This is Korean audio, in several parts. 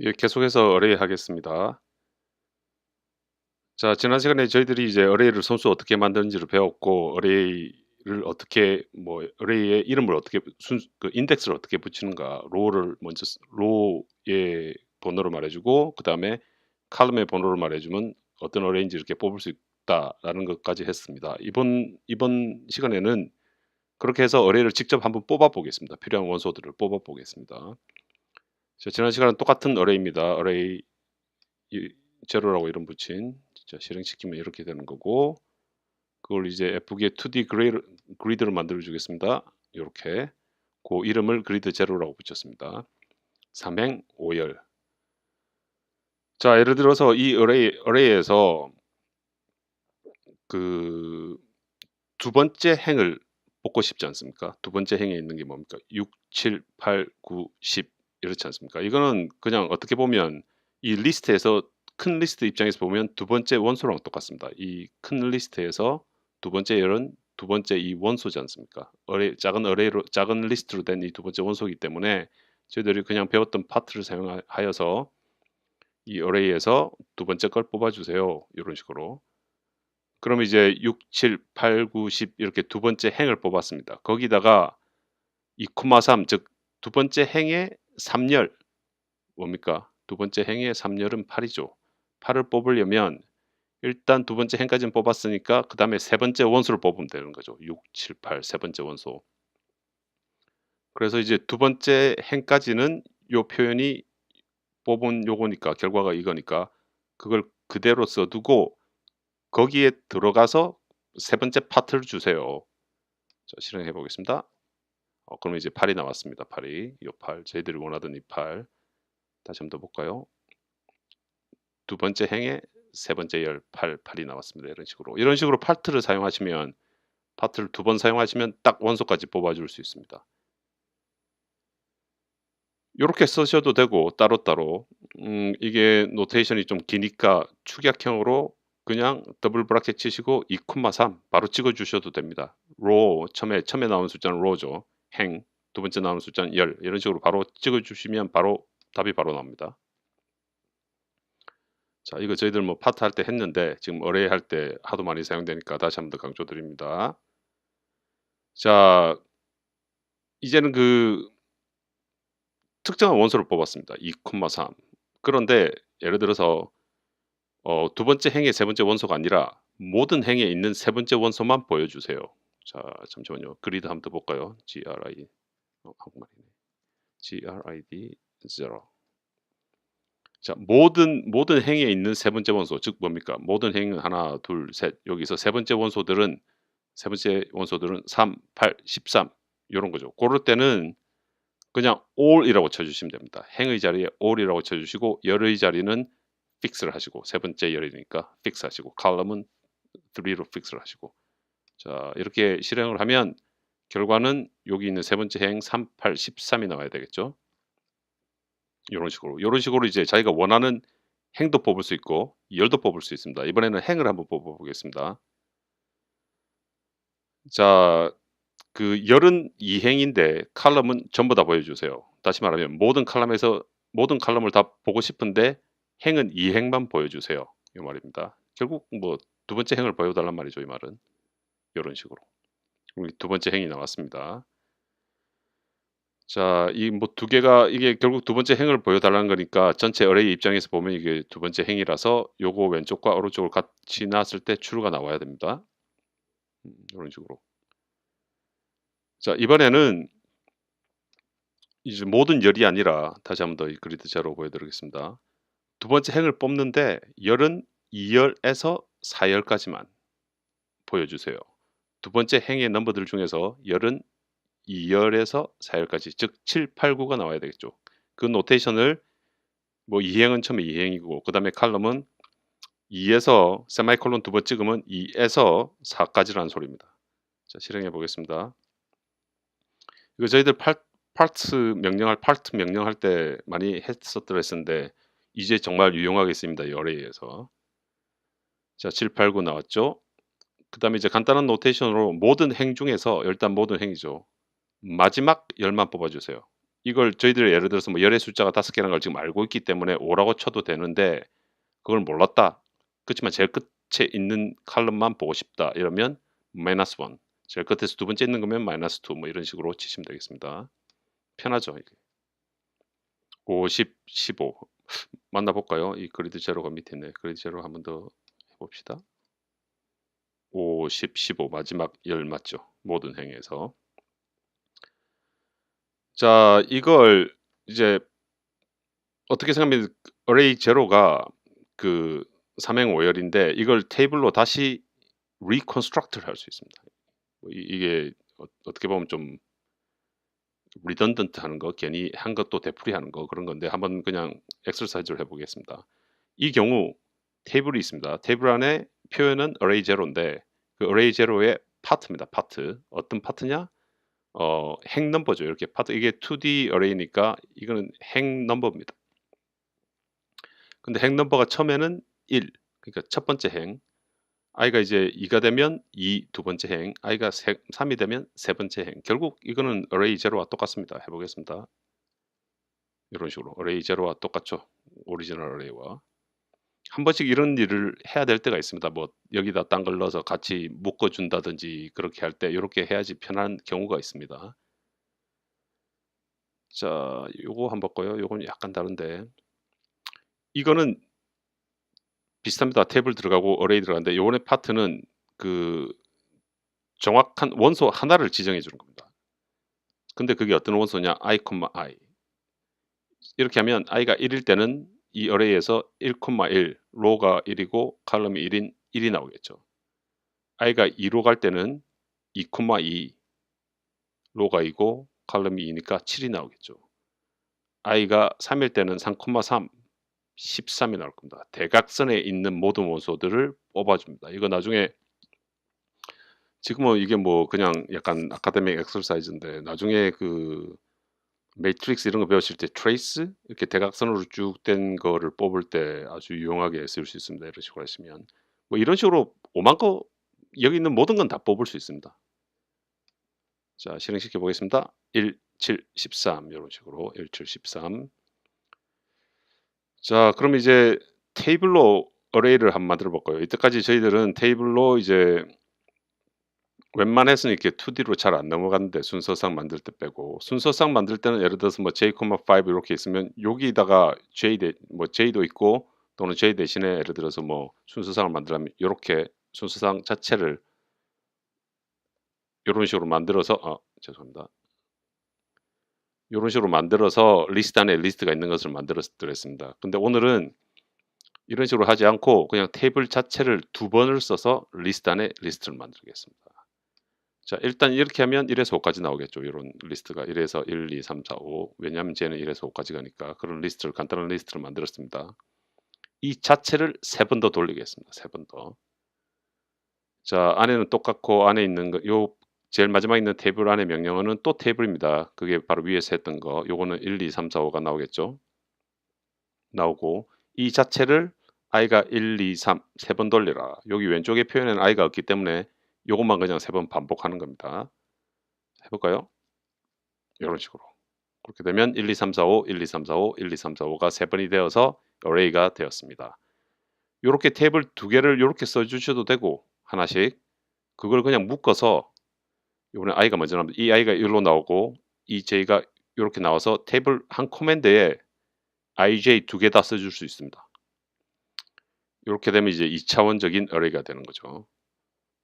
예, 계속해서 어레이 하겠습니다. 자, 지난 시간에 저희들이 이제 어레이를 선수 어떻게 만드는지를 배웠고, 어레이를 어떻게, 뭐, 어레이의 이름을 어떻게, 순, 그 인덱스를 어떻게 붙이는가, 로우를 먼저, 쓰- 로우의 번호를 말해주고, 그 다음에 칼럼의 번호를 말해주면 어떤 어레인지 이렇게 뽑을 수 있다라는 것까지 했습니다. 이번, 이번 시간에는 그렇게 해서 어레이를 직접 한번 뽑아 보겠습니다. 필요한 원소들을 뽑아 보겠습니다. 자, 지난 시간은 똑같은 어레이입니다. 어레이 이 제로라고 이름 붙인 자, 실행시키면 이렇게 되는 거고 그걸 이제 F기에 2D 그레이를, 그리드를 만들어 주겠습니다. 이렇게 그 이름을 그리드 제로라고 붙였습니다. 삼행 오열 자 예를 들어서 이 어레이, 어레이에서 그 두 번째 행을 뽑고 싶지 않습니까? 두 번째 행에 있는 게 뭡니까? 6, 7, 8, 9, 10 이렇지 않습니까? 이거는 그냥 어떻게 보면 이 리스트에서 큰 리스트 입장에서 보면 두 번째 원소랑 똑같습니다. 이 큰 리스트에서 두 번째 열은 두 번째 이 원소지 않습니까? 어레, 작은 어레이로 작은 리스트로 된 이 두 번째 원소이기 때문에 저희들이 그냥 배웠던 파트를 사용하여서 이 어레이에서 두 번째 걸 뽑아주세요. 이런 식으로. 그럼 이제 6, 7, 8, 9, 10 이렇게 두 번째 행을 뽑았습니다. 거기다가 2,3즉 두 번째 행의 3열 뭡니까? 두 번째 행의 3열은 8이죠. 8을 뽑으려면 일단 두 번째 행까지는 뽑았으니까 그 다음에 세 번째 원소를 뽑으면 되는 거죠. 6, 7, 8 세 번째 원소. 그래서 이제 두 번째 행까지는 요 표현이 뽑은 요거니까 결과가 이거니까 그걸 그대로 써두고 거기에 들어가서 세 번째 파트를 주세요. 자, 실행해 보겠습니다. 어, 그러면 이제 8이 나왔습니다. 8이 이 8, 저희들이 원하던 이 8. 다시 한번 더 볼까요? 두 번째 행에 세 번째 열 8, 8이 나왔습니다. 이런 식으로 이런 식으로 파트를 사용하시면 파트를 두 번 사용하시면 딱 원소까지 뽑아줄 수 있습니다. 이렇게 쓰셔도 되고 따로따로 음, 이게 노테이션이 좀 기니까 축약형으로 그냥 더블 브라켓 치시고 2,3 바로 찍어 주셔도 됩니다. 로 처음에 처음에 나오는 숫자는 로죠. 행 두 번째 나오는 숫자는 열 이런 식으로 바로 찍어 주시면 바로 답이 바로 나옵니다. 자, 이거 저희들 뭐 파트 할 때 했는데 지금 어레이 할 때 하도 많이 사용되니까 다시 한번 더 강조드립니다. 자, 이제는 그 특정한 원소를 뽑았습니다. 2,3. 그런데 예를 들어서 어, 두 번째 행의 세 번째 원소가 아니라 모든 행에 있는 세 번째 원소만 보여주세요. 자, 잠시만요. 그리드 한번 더 볼까요? GRI 어, 한국말이네. GRID 0. 자, 모든 모든 행에 있는 세 번째 원소, 즉 뭡니까? 모든 행은 하나, 둘, 셋. 여기서 세 번째 원소들은 세 번째 원소들은 3, 8, 13 이런 거죠. 그럴 때는 그냥 all이라고 쳐주시면 됩니다. 행의 자리에 all이라고 쳐주시고 열의 자리는 fix를 하시고 세 번째 열이니까 fix 하시고 column은 3로 fix를 하시고 자 이렇게 실행을 하면 결과는 여기 있는 세 번째 행 3, 8, 13이 나와야 되겠죠. 이런 식으로 이런 식으로 이제 자기가 원하는 행도 뽑을 수 있고 열도 뽑을 수 있습니다. 이번에는 행을 한번 뽑아 보겠습니다. 자, 그 열은 2행인데 칼럼은 전부 다 보여주세요. 다시 말하면 모든 칼럼에서 모든 칼럼을 다 보고 싶은데 행은 2행만 보여주세요. 이 말입니다. 결국 뭐 두 번째 행을 보여달란 말이죠. 이 말은 이런 식으로 두 번째 행이 나왔습니다. 자, 이 뭐 두 개가 이게 결국 두 번째 행을 보여달라는 거니까 전체 어레이 입장에서 보면 이게 두 번째 행이라서 요거 왼쪽과 오른쪽을 같이 놨을 때 추루가 나와야 됩니다. 음, 이런 식으로. 자, 이번에는 이제 모든 열이 아니라 다시 한번 더 이 그리드 제로 보여드리겠습니다. 두 번째 행을 뽑는데 열은 2열에서 4열까지만 보여주세요. 두 번째 행의 넘버들 중에서 열은 2열에서 4열까지 즉 7, 8, 9가 나와야 되겠죠. 그 노테이션을 뭐 2행은 처음에 2행이고 그 다음에 칼럼은 2에서 세마이콜론 두 번 찍으면 2에서 4까지라는 소리입니다. 자 실행해 보겠습니다. 이거 저희들 파, 파트 명령할 파트 명령할 때 많이 했었더랬는데 이제 정말 유용하겠습니다. 열에 의해서 자, 7, 8, 9 나왔죠. 그 다음에 이제 간단한 노테이션으로 모든 행 중에서 일단 모든 행이죠. 마지막 열만 뽑아주세요. 이걸 저희들이 예를 들어서 뭐 열의 숫자가 5개라는 걸 지금 알고 있기 때문에 5라고 쳐도 되는데 그걸 몰랐다. 그렇지만 제일 끝에 있는 칼럼만 보고 싶다. 이러면 마이너스 1. 제일 끝에서 두 번째 있는 거면 마이너스 2. 뭐 이런 식으로 치시면 되겠습니다. 편하죠. 이게. 50, 15. 만나볼까요? 이 그리드 제로가 밑에 있네. 그리드 제로 한번 더 해봅시다. 50, 15 마지막 열 맞죠? 모든 행에서. 자, 이걸 이제 어떻게 생각하면 array 제로가 그 삼행 오열인데 이걸 테이블로 다시 reconstruct를 할 수 있습니다. 뭐 이- 이게 어- 어떻게 보면 좀 리던던트 하는 거, 괜히 한 것도 되풀이 하는 거 그런 건데 한번 그냥 엑서사이즈를 해보겠습니다. 이 경우 테이블이 있습니다. 테이블 안에 표현은 array 제로인데 그 array 제로의 파트입니다. 파트 어떤 파트냐? 어, 행 넘버죠. 이렇게 파트 이게 2D array니까 이거는 행 넘버입니다. 근데 행 넘버가 처음에는 1, 그러니까 첫 번째 행. i가 이제 2가 되면 2 두 번째 행, i가 3이 되면 세 번째 행. 결국 이거는 array 제로와 똑같습니다. 해보겠습니다. 이런 식으로 array 제로와 똑같죠. 오리지널 array와. 한 번씩 이런 일을 해야 될 때가 있습니다. 뭐 여기다 딴 걸 넣어서 같이 묶어 준다든지 그렇게 할 때 이렇게 해야지 편한 경우가 있습니다. 자, 요거 한번 볼까요? 요건 약간 다른데 이거는 비슷합니다. 탭을 들어가고 어레이 들어가는데 요번에 파트는 그 정확한 원소 하나를 지정해 주는 겁니다. 근데 그게 어떤 원소냐? i, i 이렇게 하면 i가 1일 때는 이 어레이에서 1,1 로가 1이고 칼럼이 1인 1이 나오겠죠. i가 2로 갈 때는 2,2 로가 2고 칼럼이 2니까 7이 나오겠죠. i가 3일 때는 3,3 13이 나올 겁니다. 대각선에 있는 모든 원소들을 뽑아줍니다. 이거 나중에 지금은 이게 뭐 그냥 약간 아카데믹 엑설사이즈인데 나중에 그 매트릭스 이런 거 배우실 때 트레이스 이렇게 대각선으로 쭉 된 거를 뽑을 때 아주 유용하게 쓸 수 있습니다. 이런 식으로 하시면 뭐 이런 식으로 오만 거 여기 있는 모든 건 다 뽑을 수 있습니다. 자 실행시켜 보겠습니다. 1, 7, 13 이런 식으로 1, 7, 13 자, 그럼 이제 테이블로 어레이를 한번 만들어 볼까요? 이때까지 저희들은 테이블로 이제 웬만해서는 이렇게 2D로 잘 안 넘어갔는데 순서상 만들 때 빼고 순서상 만들 때는 예를 들어서 뭐 j,5 이렇게 있으면 여기다가 j 대, 뭐 j도 있고 또는 j 대신에 예를 들어서 뭐 순서상을 만들면 이렇게 순서상 자체를 이런 식으로 만들어서 아 죄송합니다. 이런 식으로 만들어서 리스트 안에 리스트가 있는 것을 만들었습니다. 근데 오늘은 이런 식으로 하지 않고 그냥 테이블 자체를 두 번을 써서 리스트 안에 리스트를 만들겠습니다. 자, 일단 이렇게 하면 1에서 5까지 나오겠죠. 이런 리스트가 1에서 1, 2, 3, 4, 5. 왜냐하면 쟤는 1에서 5까지 가니까 그런 리스트를 간단한 리스트를 만들었습니다. 이 자체를 세 번 더 돌리겠습니다. 세 번 더. 자, 안에는 똑같고 안에 있는 거, 요 제일 마지막에 있는 테이블 안에 명령어는 또 테이블입니다. 그게 바로 위에서 했던 거. 요거는 1, 2, 3, 4, 5가 나오겠죠. 나오고 이 자체를 i가 1, 2, 3 세 번 돌리라. 여기 왼쪽에 표현에는 i가 없기 때문에 요것만 그냥 세 번 반복하는 겁니다. 해볼까요? 이런 식으로. 그렇게 되면 1, 2, 3, 4, 5, 1, 2, 3, 4, 5, 1, 2, 3, 4, 5가 세 번이 되어서 array가 되었습니다. 이렇게 테이블 두 개를 이렇게 써주셔도 되고 하나씩 그걸 그냥 묶어서 이번에 i가 먼저 나옵니다. 이 i가 여기로 나오고 이 j가 이렇게 나와서 테이블 한 코맨드에 ij 두 개 다 써줄 수 있습니다. 이렇게 되면 이제 2차원적인 array가 되는 거죠.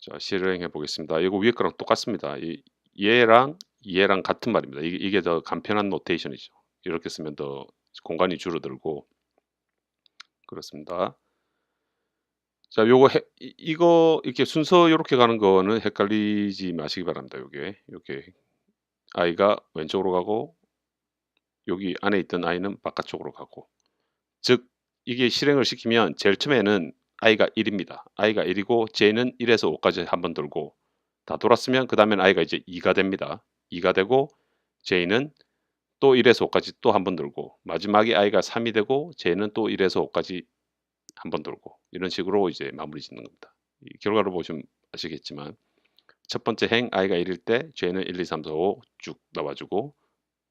자, 실행해 보겠습니다. 이거 위에 거랑 똑같습니다. 이, 얘랑 얘랑 같은 말입니다. 이게, 이게 더 간편한 노테이션이죠. 이렇게 쓰면 더 공간이 줄어들고 그렇습니다. 자, 요거 해, 이- 이거 이렇게 순서 이렇게 가는 거는 헷갈리지 마시기 바랍니다. 요게 요게 i가 왼쪽으로 가고 여기 안에 있던 i는 바깥쪽으로 가고 즉 이게 실행을 시키면 제일 처음에는 i가 1입니다. i가 1이고 j는 1에서 5까지 한번 돌고 다 돌았으면 그 다음엔 i가 이제 2가 됩니다. 2가 되고 j는 또 1에서 5까지 또 한 번 돌고 마지막에 i가 3이 되고 j는 또 1에서 5까지 한 번 돌고 이런 식으로 이제 마무리 짓는 겁니다. 이 결과를 보시면 아시겠지만 첫 번째 행 i가 1일 때 j는 1, 2, 3, 4, 5 쭉 나와주고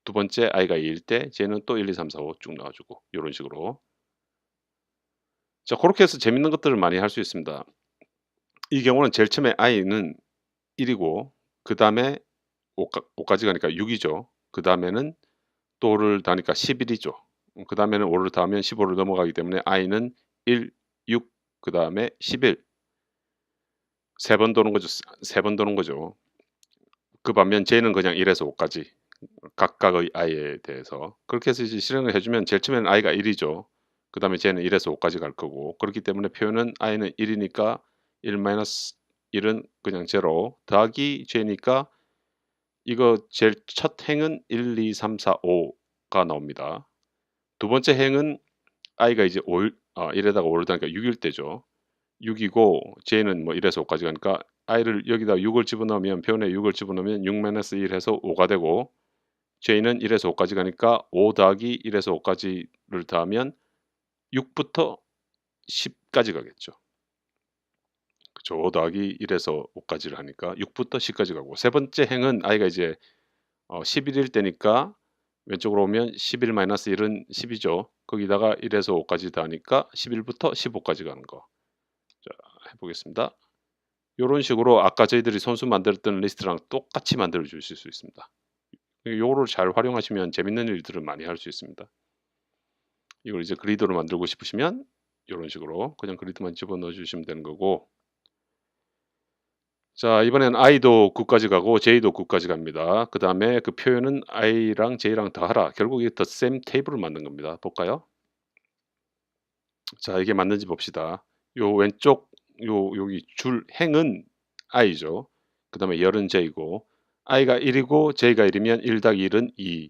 두 번째 i가 2일 때 j는 또 1, 2, 3, 4, 5 쭉 나와주고 이런 식으로 자 그렇게 해서 재밌는 것들을 많이 할 수 있습니다. 이 경우는 제일 처음에 i는 1이고 그 다음에 5까지 가니까 6이죠. 그 다음에는 또 5를 더하니까 11이죠. 그 다음에는 5를 더하면 15를 넘어가기 때문에 i는 1, 6, 그 다음에 11 세 번 도는 거죠. 세 번 도는 거죠. 그 반면 j는 그냥 1에서 5까지 각각의 i에 대해서 그렇게 해서 이제 실행을 해주면 제일 처음에는 i가 1이죠. 그 다음에 j는 1에서 5까지 갈 거고 그렇기 때문에 표현은 i는 1이니까 1-1은 그냥 제로 더하기 j니까 이거 제일 첫 행은 1, 2, 3, 4, 5가 나옵니다. 두 번째 행은 i가 이제 5, 아, 1에다가 5를 더하니까 6일 때죠. 6이고 j는 뭐 1에서 5까지 가니까 i를 여기다 6을 집어넣으면 표현에 6을 집어넣으면 6-1 해서 5가 되고 j는 1에서 5까지 가니까 5 더하기 1에서 5까지를 더하면 6부터 10까지 가겠죠. 그쵸. 5 더하기 1에서 5까지를 하니까 6부터 10까지 가고 세 번째 행은 i가 이제 어, 11일 때니까 왼쪽으로 오면 11-1은 10이죠. 거기다가 1에서 5까지 더하니까 11부터 15까지 가는 거. 자, 해보겠습니다. 이런 식으로 아까 저희들이 손수 만들었던 리스트랑 똑같이 만들어 주실 수 있습니다. 요거를 잘 활용하시면 재밌는 일들을 많이 할 수 있습니다. 이걸 이제 그리드로 만들고 싶으시면 이런 식으로 그냥 그리드만 집어넣어 주시면 되는 거고 자 이번엔 i도 9까지 가고 j도 9까지 갑니다. 그 다음에 그 표현은 i랑 j랑 더하라. 결국 이 덧셈 테이블을 만든 겁니다. 볼까요? 자 이게 맞는지 봅시다. 요 왼쪽 요 여기 줄 행은 i죠. 그 다음에 열은 j고 i가 1이고 j가 1이면 1 더하기 1은 2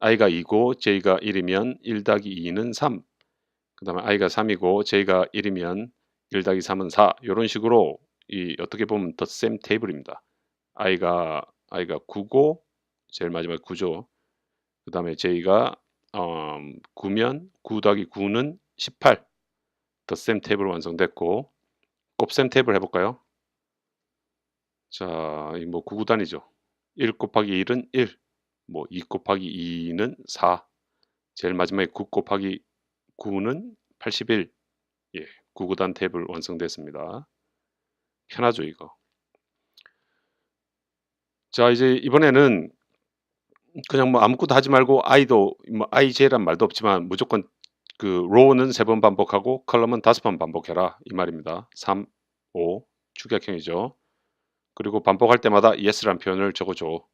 i가 2고 j가 1이면 1 더하기 2는 3. 그 다음에 i가 3이고 j가 1이면 1 더하기 3은 4. 이런 식으로 이 어떻게 보면 덧셈 테이블입니다. i가 i가 9고 제일 마지막 9죠. 그 다음에 j가 음, 9면 9 더하기 9는 18. 덧셈 테이블 완성됐고 곱셈 테이블 해볼까요? 자, 이뭐 9구단이죠. 1 곱하기 1은 1. 뭐 2 곱하기 2는 4. 제일 마지막에 9 곱하기 9는 81. 예, 9구단 탭을 완성됐습니다. 편하죠, 이거. 자, 이제 이번에는 그냥 뭐 아무것도 하지 말고 i도 뭐 ij란 말도 없지만 무조건 그 row는 세 번 반복하고 컬럼은 다섯 번 반복해라 이 말입니다. 3, 5 축약형이죠. 그리고 반복할 때마다 yes란 표현을 적어줘.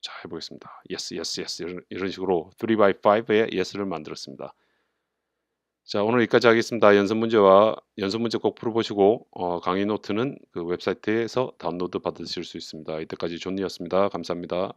응. 자 해보겠습니다. yes, yes, yes 이런, 이런 식으로 3by5의 yes를 만들었습니다. 자 오늘 여기까지 하겠습니다. 연습 문제와 연습 문제 꼭 풀어보시고 어, 강의 노트는 그 웹사이트에서 다운로드 받으실 수 있습니다. 이때까지 존니였습니다. 감사합니다.